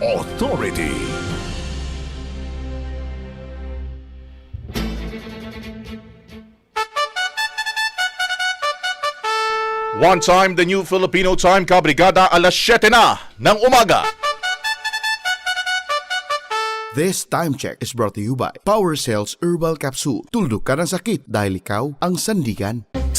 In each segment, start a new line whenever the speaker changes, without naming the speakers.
authority.
One time, the new Filipino time, Kabrigada, alas 7 na ng umaga.
This time check is brought to you by Power Cells Herbal Capsule. Tuldok ka ng sakit dahil ikaw ang sandigan.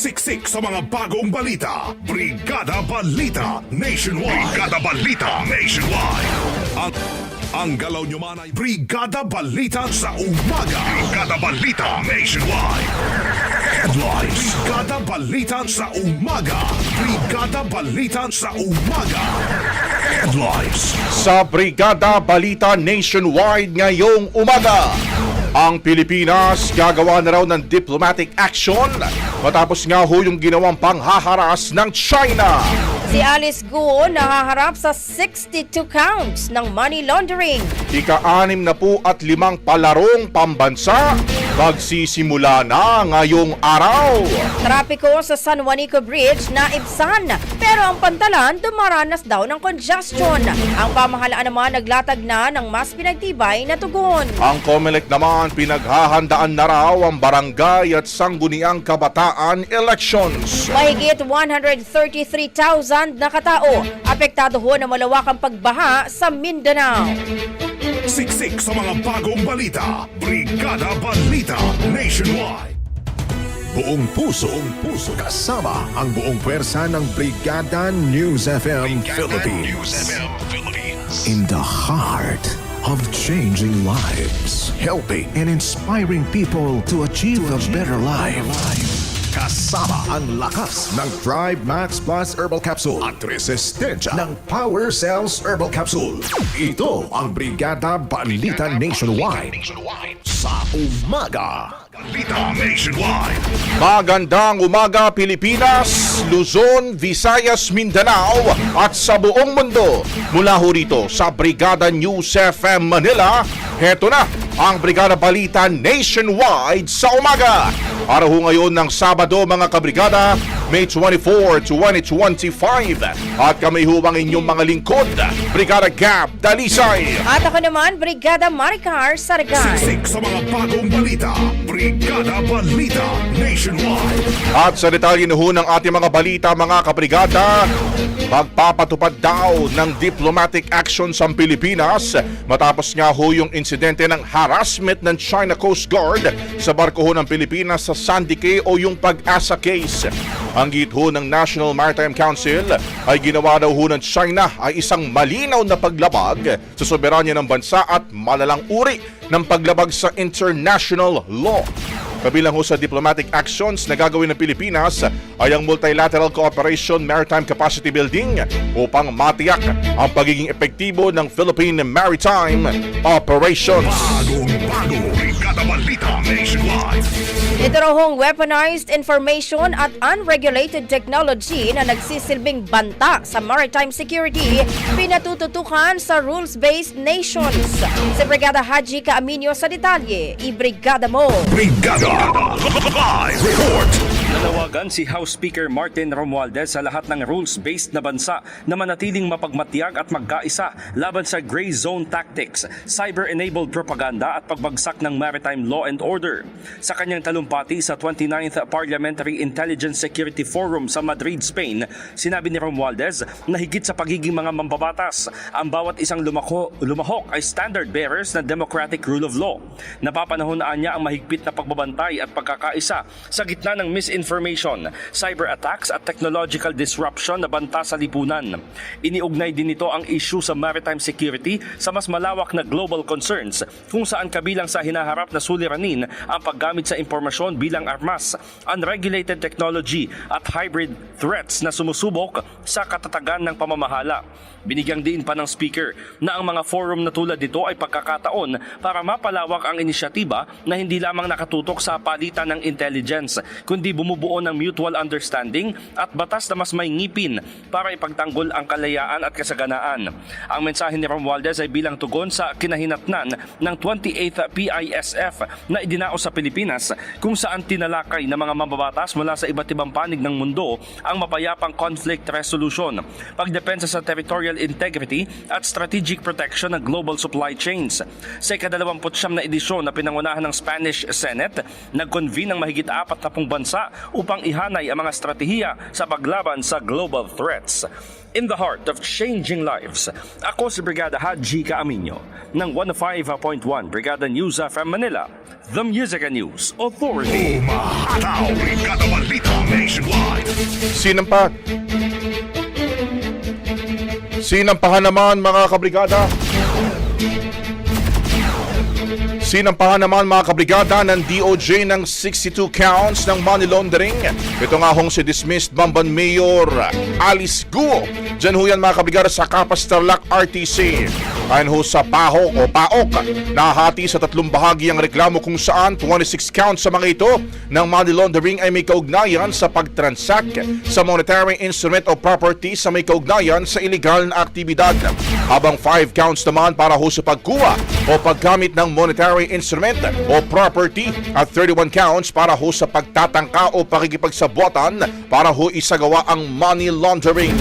Siksik sa mga bagong balita. Brigada Balita Nationwide. Brigada Balita Nationwide. Ang, ang galaw nyo man ay Brigada Balita sa umaga. Brigada Balita Nationwide. Headlines. Brigada Balita sa umaga. Brigada Balita sa umaga. Headlines.
Sa Brigada Balita Nationwide ngayong umaga. Ang Pilipinas gagawa na raw ng diplomatic action matapos nga ho yung ginawang panghaharas ng China.
Si Alice Guo nahaharap sa 62 counts ng money laundering.
Ika-anim na po at limang palarong pambansa magsisimula na ngayong araw.
Trapiko sa San Juanico Bridge na ibsan pero ang pantalan dumaranas daw ng congestion. Ang pamahalaan naman naglatag na ng mas pinagtibay na tugon.
Ang COMELEC naman pinaghahandaan na raw ang barangay at sangguniang kabataan elections.
Mahigit 133,000 na katao. Apektado ho na malawakang pagbaha sa Mindanao.
Siksik sa mga bagong balita. Brigada Balita Nationwide.
Buong puso, buong puso kasama ang buong pwersa ng Brigada News FM Philippines. In the heart of changing lives, helping and inspiring people to achieve a better life. Kasama ang lakas ng Drive Max Plus Herbal Capsule at resistensya ng Power Cells Herbal Capsule. Ito ang Brigada Balita Nationwide sa umaga.
Balita Nationwide.
Magandang umaga Pilipinas, Luzon, Visayas, Mindanao at sa buong mundo. Mula ho rito sa Brigada News FM Manila, heto na ang Brigada Balita Nationwide sa umaga. Araw ho ngayon ng Sabado mga kabrigada, May 24, 2025. At kami ho ang inyong mga lingkod, Brigada Gab Dalisay.
At ako naman, Brigada Maricar Sargan.
Siksik sa mga bagong balita. Brigada Balita Nationwide.
At sa detalye na ho ng ating mga balita mga kabrigada, magpapatupad daw ng diplomatic action sa Pilipinas matapos nga ho yung insidente ng harassment ng China Coast Guard sa barko ho ng Pilipinas sa Sandy Cay o yung pag-asa case. Ang git ho ng National Maritime Council ay ginawa daw ho ng China ay isang malinaw na paglabag sa soberanya ng bansa at malalang uri ng paglabag sa international law. Kabilang ho sa diplomatic actions na gagawin ng Pilipinas ay ang Multilateral Cooperation Maritime Capacity Building upang matiyak ang pagiging epektibo ng Philippine Maritime Operations.
Bagong bago, Brigada Balita Nationwide.
Ito raw hong weaponized information at unregulated technology na nagsisilbing banta sa maritime security pinatututukan sa rules-based nations. Si Brigada Haji Kaaminyo sa detalye, i-brigada mo!
Brigada Live Report.
Nanawagan si House Speaker Martin Romualdez sa lahat ng rules-based na bansa na manatiling mapagmatiyag at magkaisa laban sa gray zone tactics, cyber-enabled propaganda at pagbagsak ng maritime law and order. Sa kanyang talumpati sa 29th Parliamentary Intelligence Security Forum sa Madrid, Spain, sinabi ni Romualdez na higit sa pagiging mga mambabatas, ang bawat isang lumako, lumahok ay standard bearers ng democratic rule of law. Napapanahonaan niya ang mahigpit na pagbabantay at pagkakaisa sa gitna ng misinformation, cyber attacks at technological disruption na banta sa lipunan. Iniugnay din nito ang issue sa maritime security sa mas malawak na global concerns kung saan kabilang sa hinaharap na suliranin ang paggamit sa impormasyon bilang armas, unregulated technology at hybrid threats na sumusubok sa katatagan ng pamamahala. Binigyang din pa ng speaker na ang mga forum na tulad dito ay pagkakataon para mapalawak ang inisyatiba na hindi lamang nakatutok sa palitan ng intelligence, kundi bumubuo ng mutual understanding at batas na mas may ngipin para ipagtanggol ang kalayaan at kasaganaan. Ang mensahe ni Romualdez ay bilang tugon sa kinahinatnan ng 28th PISF na idinao sa Pilipinas kung saan tinalakay ng mga mambabatas mula sa iba't ibang panig ng mundo ang mapayapang conflict resolution, pagdepensa sa territorial integrity at strategic protection ng global supply chains. Sa ikadalawamputsyam na edisyon na pinangunahan ng Spanish Senate, nag-convene ng mahigit apat na bansa upang ihanay ang mga strategiya sa paglaban sa global threats. In the heart of changing lives, ako si Brigada Haji Kaaminyo ng 105.1 Brigada News FM Manila, The Music and News Authority.
Umahataw, Brigada Balita Nationwide.
Sinampa Sinampahan naman mga kabrigada Sinampahan naman mga kabrigada ng DOJ ng 62 counts ng money laundering. Ito nga hong si dismissed Bamban Mayor Alice Guo. Diyan ho yan mga kabrigada sa Kapas Tarlac RTC. Ayon ho sa PAHOK o PAOK, nahati sa tatlong bahagi ang reklamo kung saan 26 counts sa mga ito ng money laundering ay may kaugnayan sa pagtransact sa monetary instrument o property sa may kaugnayan sa illegal na aktibidad. Habang 5 counts naman para ho sa pagkuha o paggamit ng monetary instrument o property at 31 counts para ho sa pagtatangka o pakikipagsabuatan para ho isagawa ang money laundering.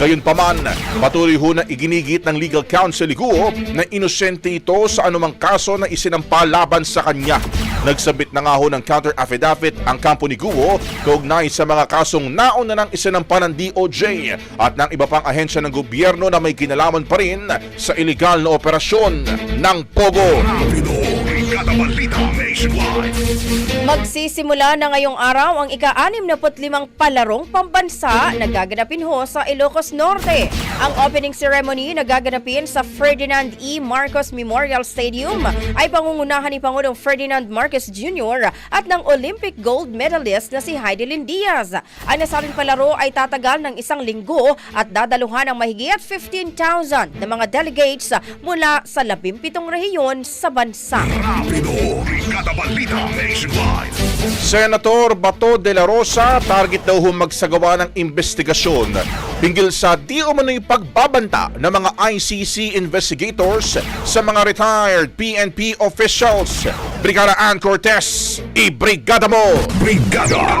Gayunpaman, patuloy ho na iginigit ng legal counsel ni Guo na inosente ito sa anumang kaso na isinampa laban sa kanya. Nagsabit na nga ho ng counter affidavit ang kampo ni Guo kaugnay sa mga kasong nauna ng isinampa ng DOJ at ng iba pang ahensya ng gobyerno na may kinalaman pa rin sa iligal na operasyon ng Pogo.
Rapido, Brigada Balita Nationwide.
Magsisimula na ngayong araw ang ika-65 palarong pambansa na gaganapin ho sa Ilocos Norte. Ang opening ceremony na gaganapin sa Ferdinand E. Marcos Memorial Stadium ay pangungunahan ni Pangulong Ferdinand Marcos Jr. at ng Olympic gold medalist na si Heidelin Diaz. Ang nasabing palaro ay tatagal ng isang linggo at dadaluhan ng mahigit 15,000 na mga delegates mula sa 17 rehiyon sa bansa.
Rapido, Brigada Balita Nationwide.
Senator Bato de la Rosa target daw ho magsagawa ng investigasyon hinggil sa di umano'y pagbabanta ng mga ICC investigators sa mga retired PNP officials. Brigada Ann Cortez, i-brigada mo!
Brigada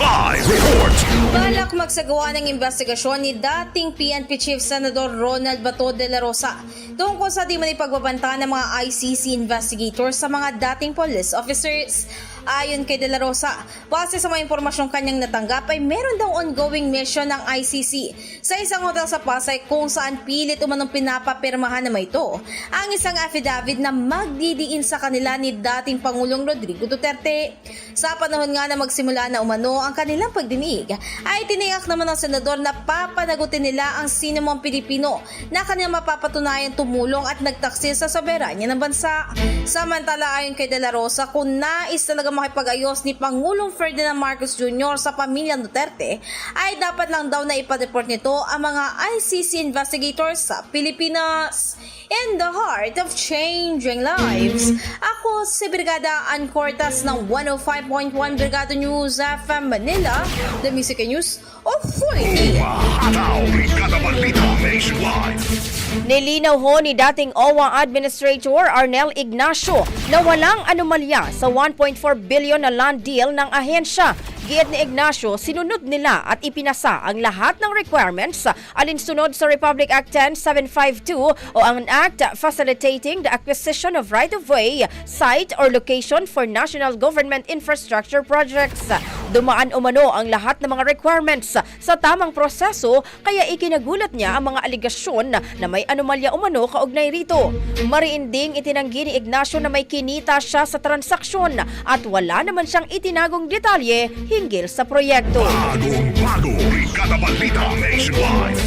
Live Report.
Balak magsagawa ng investigasyon ni dating PNP Chief Senador Ronald Bato de la Rosa tungkol sa di man ipagbabanta ng mga ICC investigators sa mga dating police officers. Ayon kay De La Rosa, base sa mga impormasyong kanyang natanggap ay meron daw ongoing mission ng ICC sa isang hotel sa Pasay kung saan pilit umanong pinapapirmahan na ito ang isang affidavit na magdidiin sa kanila ni dating Pangulong Rodrigo Duterte. Sa panahon nga na magsimula na umano ang kanilang pagdinig, ay tiniyak naman ng senador na papanagutin nila ang sinumang Pilipino na kanilang mapapatunayan tumulong at nagtaksil sa soberanya ng bansa. Samantala ayon kay De La Rosa, kung nais talaga makipag-ayos ni Pangulong Ferdinand Marcos Jr. sa pamilya Duterte, ay dapat lang daw na ipa-deport nito ang mga ICC investigators sa Pilipinas. In the heart of changing lives, ako si Brigada Ann ng 105.1 Brigada News FM Manila, the Music News Authority.
Ataw, Brigada Balita Nationwide.
Nilinaw ho ni dating OWA Administrator Arnel Ignacio na walang anomalya sa 1.4 billion na land deal ng ahensya. Giit ni Ignacio, sinunod nila at ipinasa ang lahat ng requirements alinsunod sa Republic Act 10752 o ang act facilitating the acquisition of right-of-way, site or location for national government infrastructure projects. Dumaan umano ang lahat ng mga requirements sa tamang proseso kaya ikinagulat niya ang mga aligasyon na may anomalya umano kaugnay rito. Mariinding itinanggi ni Ignacio na may kinita siya sa transaksyon at wala naman siyang itinagong detalye hinggil sa proyekto.
Bagong bago, Brigada Balita Nationwide.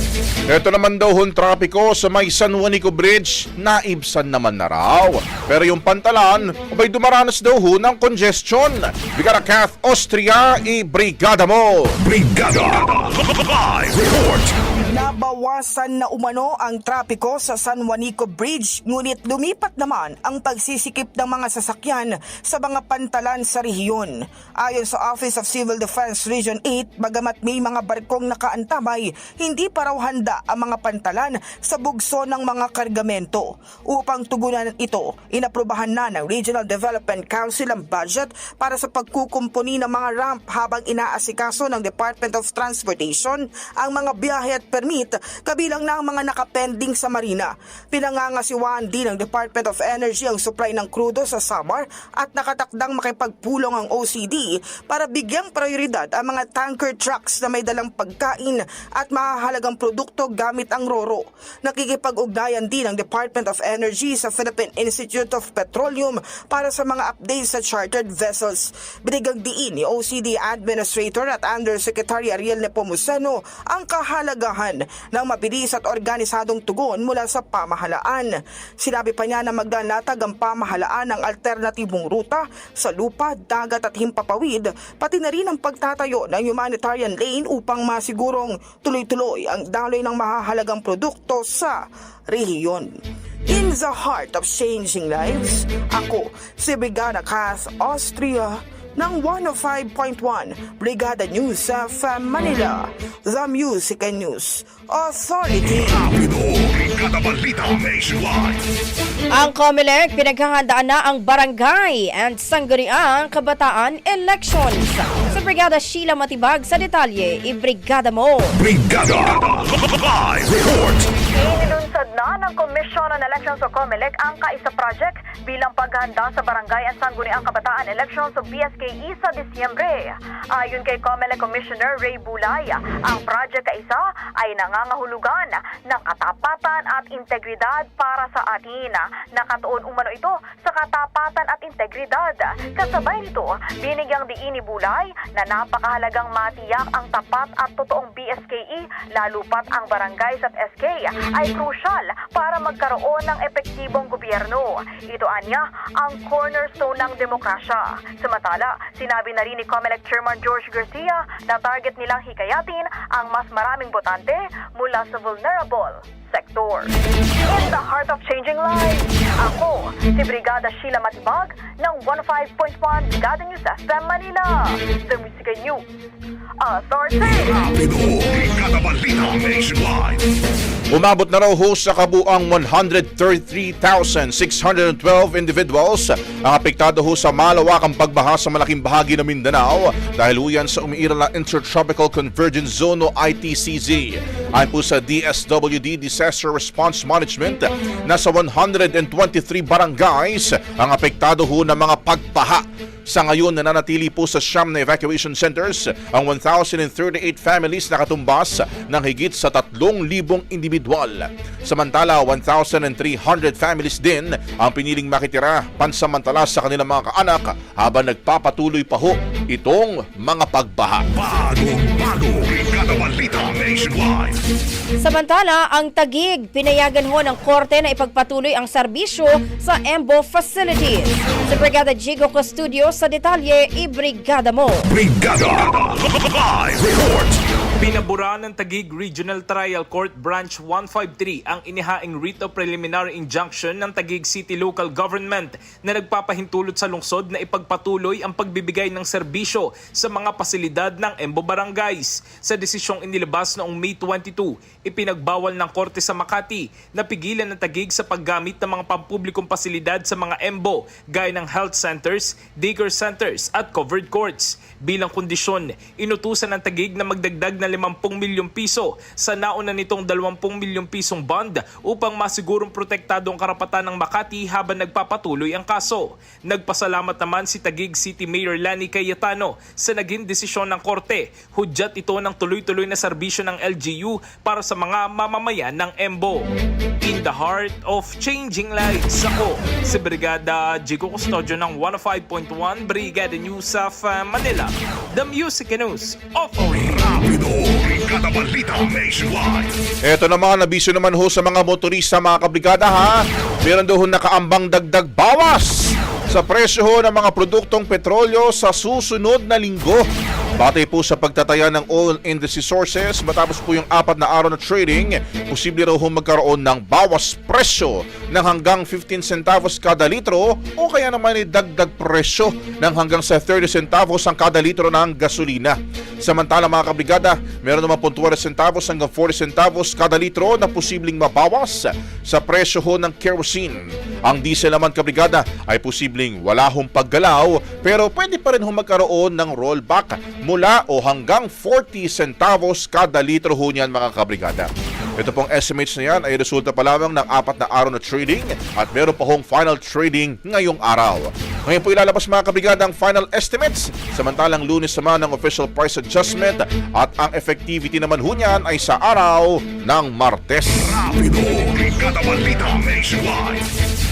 Ito naman daw hon trapiko sa may San Juanico Bridge, naibsan naman na raw. Pero yung pantalan, abay dumaranas daw ho ng congestion. Brigada Kath Austria, i-brigada mo!
Brigada Live Report.
Nabawasan na umano ang trapiko sa San Juanico Bridge ngunit lumipat naman ang pagsisikip ng mga sasakyan sa mga pantalan sa rehiyon. Ayon sa Office of Civil Defense Region 8, bagamat may mga barkong nakaantabay, hindi pa raw handa ang mga pantalan sa bugso ng mga kargamento. Upang tugunan ito, inaprubahan na ng Regional Development Council ang budget para sa pagkukumpuni ng mga ramp habang inaasikaso ng Department of Transportation ang mga biyahe at permit kabilang na ang mga nakapending sa marina. Pinangangasiwaan din ng Department of Energy ang supply ng krudo sa Samar at nakatakdang makipagpulong ang OCD para bigyang prioridad ang mga tanker trucks na may dalang pagkain at mahahalagang produkto gamit ang RORO. Nakikipag-ugnayan din ang Department of Energy sa Philippine Institute of Petroleum para sa mga updates sa chartered vessels. Binigang diin ni OCD Administrator at Undersecretary Ariel Nepomuceno ang kahalagahan ng mabilis at organisadong tugon mula sa pamahalaan. Sinabi pa niya na maglalatag ang pamahalaan ng alternatibong ruta sa lupa, dagat at himpapawid, pati na rin ang pagtatayo ng humanitarian lane upang masigurong tuloy-tuloy ang daloy ng mahahalagang produkto sa rehiyon. In the heart of changing lives, ako si Brigada Kath Austria ng 105.1 Brigada News sa Manila, The Music and News Authority.
Ang COMELEC pinaghahandaan na ang barangay and sangguniang kabataan elections. Sa Brigada Sheila Matibag sa detalye, i-brigada mo!
Brigada Live Report.
Ng Elections o COMELEC ang Kaisa Project bilang paghahanda sa Barangay at Sangguniang Kabataan Elections o BSKE sa Disyembre. Ayon kay COMELEC Commissioner Ray Bulay, ang Project Kaisa ay nangangahulugan ng katapatan at integridad para sa atin. Nakatuon umano ito sa katapatan at integridad. Kasabay nito, binigyang diin ni Bulay na napakahalagang matiyak ang tapat at totoong BSKE lalo pat ang barangays at SK ay crucial para magkaroon ng epektibong gobyerno. Ito anya ang cornerstone ng demokrasya. Samantala, sinabi na rin ni COMELEC Chairman George Garcia na target nilang hikayatin ang mas maraming botante mula sa vulnerable sector. In the heart of changing lives, ako si Brigada Sheila Matibag ng 105.1 Brigada News FM Manila. The Music News Authority.
Umabot na raw ho sa kabuang 133,612 individuals ang apektado ho sa malawakang pagbaha sa malaking bahagi ng Mindanao dahil ho sa umiiral na Intertropical Convergence Zone o ITCZ. Ayon po sa DSWD Disaster Response Management, nasa 123 barangays ang apektado ho ng mga pagbaha. Sa ngayon, nananatili po sa siyam na evacuation centers ang 1,038 families na katumbas ng higit sa 3,000 individual. Samantala, 1,300 families din ang piniling makitira pansamantala sa kanilang mga kaanak habang nagpapatuloy pa ho itong mga pagbaha.
Bago, Nationwide.
Samantala, ang Tagig, pinayagan ho ng korte na ipagpatuloy ang serbisyo sa EMBO facilities. Si Brigada Jigo Custudio sa detalye, ibrigada mo.
Brigada Live Report
Pinabura ng Taguig Regional Trial Court Branch 153 ang inihaing writ of preliminary injunction ng Taguig City Local Government na nagpapahintulot sa lungsod na ipagpatuloy ang pagbibigay ng serbisyo sa mga pasilidad ng Embo Barangays. Sa desisyong inilabas noong May 22, ipinagbawal ng korte sa Makati na pigilan ng Taguig sa paggamit ng mga pampublikong pasilidad sa mga Embo gaya ng health centers, daycare centers at covered courts. Bilang kondisyon, inutusan ng Taguig na magdagdag na 50 milyong piso sa nauna nitong 20 milyong pisong bond upang masigurong protektado ang karapatan ng Makati habang nagpapatuloy ang kaso. Nagpasalamat naman si Taguig City Mayor Lani Cayetano sa naging desisyon ng korte. Hudyat ito ng tuloy-tuloy na serbisyo ng LGU para sa mga mamamayan ng Embo. In the heart of changing lives, ako si Brigada Jigo Custodio ng 105.1 Brigada News of uh, Manila. The Music News Authority.
Rapido Brigada Balita Nationwide
Eto naman, nabisyo naman ho sa mga motorista mga kabrigada ha. Meron ho nakaambang dagdag bawas sa presyo ho ng mga produktong petrolyo sa susunod na linggo. Batay po sa pagtataya ng oil industry sources matapos po yung apat na araw na trading, posible raw magkaroon ng bawas presyo ng hanggang 15 centavos kada litro o kaya naman ay dagdag presyo ng hanggang sa 30 centavos ang kada litro ng gasolina. Samantala mga kabrigada, meron naman po 20 centavos hanggang 40 centavos kada litro na posibleng mabawas sa presyo ho ng kerosene. Ang diesel naman kabrigada ay posibleng wala hong paggalaw pero pwede pa rin ho magkaroon ng rollback mula o hanggang 40 centavos kada litro ho niyan mga kabrigada. Ito pong estimates na yan ay resulta pa lamang ng apat na araw na trading at meron pa hong final trading ngayong araw. Ngayon po ilalabas mga kabrigada ang final estimates samantalang lunes naman ang official price adjustment at ang effectivity naman ho niyan ay sa araw ng Martes.
Rapido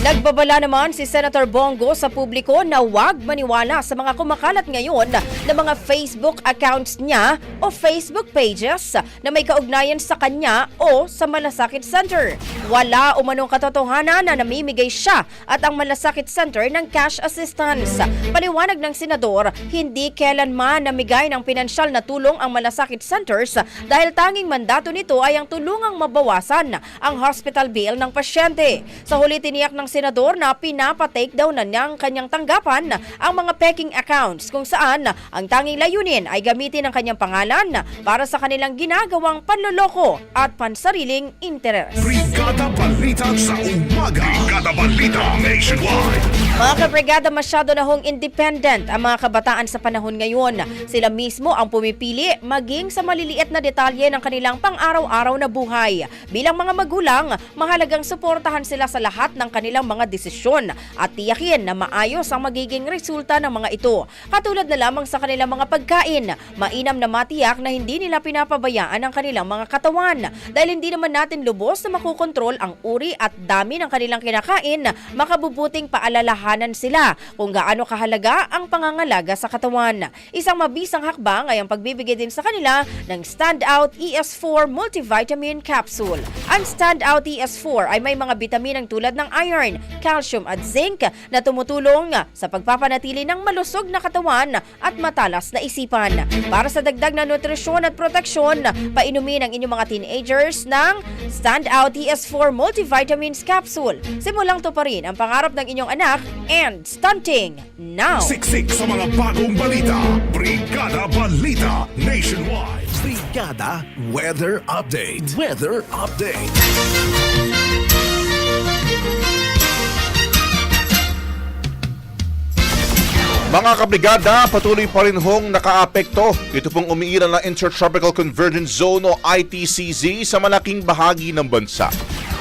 Nagbabala naman si Senator Bongo sa publiko na huwag maniwala sa mga kumakalat ngayon na mga Facebook accounts niya o Facebook pages na may kaugnayan sa kanya o sa Malasakit Center. Wala umanong katotohanan na namimigay siya at ang Malasakit Center ng cash assistance. Paliwanag ng senador, hindi kailanman namigay ng pinansyal na tulong ang Malasakit Centers dahil tanging mandato nito ay ang tulungang mabawasan ang hospital bill ng pasyente. Sa huli tiniyak ng senador na pinapatake daw na niyang kanyang tanggapan ang mga peking accounts kung saan ang tanging layunin ay gamitin ang kanyang pangalan para sa kanilang ginagawang panloloko at pansariling interes.
Brigada Balita sa umaga Brigada Balita Nationwide
Mga kabrigada, masyado na hong independent ang mga kabataan sa panahon ngayon. Sila mismo ang pumipili maging sa maliliit na detalye ng kanilang pang-araw-araw na buhay. Bilang mga magulang, mahalagang suportahan sila sa lahat ng kanilang mga desisyon at tiyakin na maayos ang magiging resulta ng mga ito. Katulad na lamang sa kanilang mga pagkain, mainam na matiyak na hindi nila pinapabayaan ang kanilang mga katawan. Dahil hindi naman natin lubos na makukontrol ang uri at dami ng kanilang kinakain, makabubuting paalalahanan sila kung gaano kahalaga ang pangangalaga sa katawan. Isang mabisang hakbang ay ang pagbibigay din sa kanila ng Standout ES4 Multivitamin Capsule. Ang Standout ES4 ay may mga bitaminang tulad ng iron, calcium at zinc na tumutulong sa pagpapanatili ng malusog na katawan at matalas na isipan. Para sa dagdag na nutrisyon at proteksyon, painumin ang inyong mga teenagers ng Standout ES4 Multivitamins Capsule. Simulang to pa rin ang pangarap ng inyong anak and stunting now.
Siksik sa mga bagong balita Brigada Balita Nationwide
Brigada Weather Update. Weather Update.
Mga kabrigada, patuloy pa rin hong nakaapekto. Ito pong umiiral na Intertropical Convergence Zone o ITCZ sa malaking bahagi ng bansa.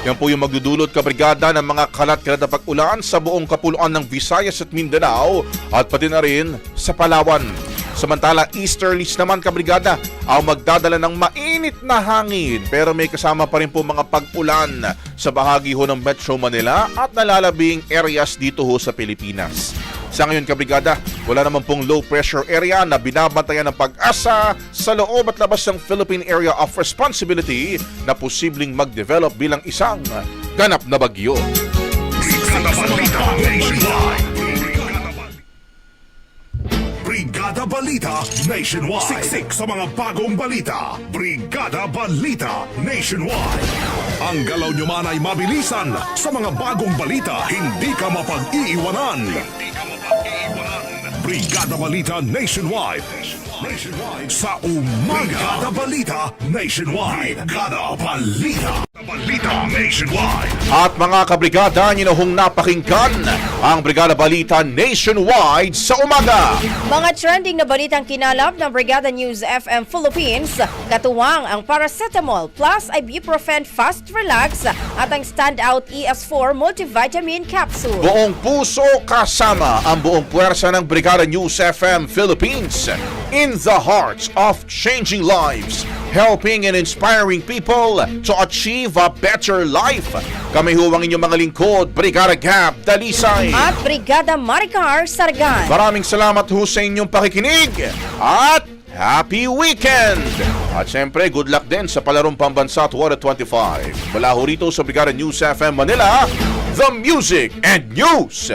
Yan po yung magdudulot kabrigada ng mga kalat-kalat na pag-ulan sa buong kapuluan ng Visayas at Mindanao at pati na rin sa Palawan. Samantala, easterlies naman kabrigada ang magdadala ng mainit na hangin pero may kasama pa rin po mga pag-ulan sa bahagi ho ng Metro Manila at nalalabing areas dito ho sa Pilipinas. Sa ngayon kabrigada, wala naman pong low pressure area na binabantayan ng pag-asa sa loob at labas ng Philippine Area of Responsibility na posibleng mag-develop bilang isang ganap na bagyo.
Brigada Balita Nationwide. Siksik sa mga bagong balita. Brigada Balita Nationwide. Ang galaw nyo man ay mabilisan sa mga bagong balita. Hindi ka mapag-iiwanan. Hindi. Brigada Balita Nationwide. Nationwide sa umaga. Brigada Balita Nationwide. Brigada Balita. Balita Nationwide.
At mga kabrigada, ninuhong napakinggan ang Brigada Balita Nationwide sa umaga.
Mga trending na balitang kinalap ng Brigada News FM Philippines, katuwang ang paracetamol plus ibuprofen fast relax at ang standout ES4 multivitamin capsule.
Buong puso kasama ang buong puwersa ng Brigada News FM Philippines in the hearts of changing lives, helping and inspiring people to achieve a better life. Kami huwang inyong mga lingkod, Brigada Gab Dalisay.
At Brigada Maricar Sargan.
Maraming salamat ho sa inyong pakikinig at happy weekend! At syempre, good luck din sa palarong pambansa 2025. Mula ho rito sa Brigada News FM Manila, The Music and News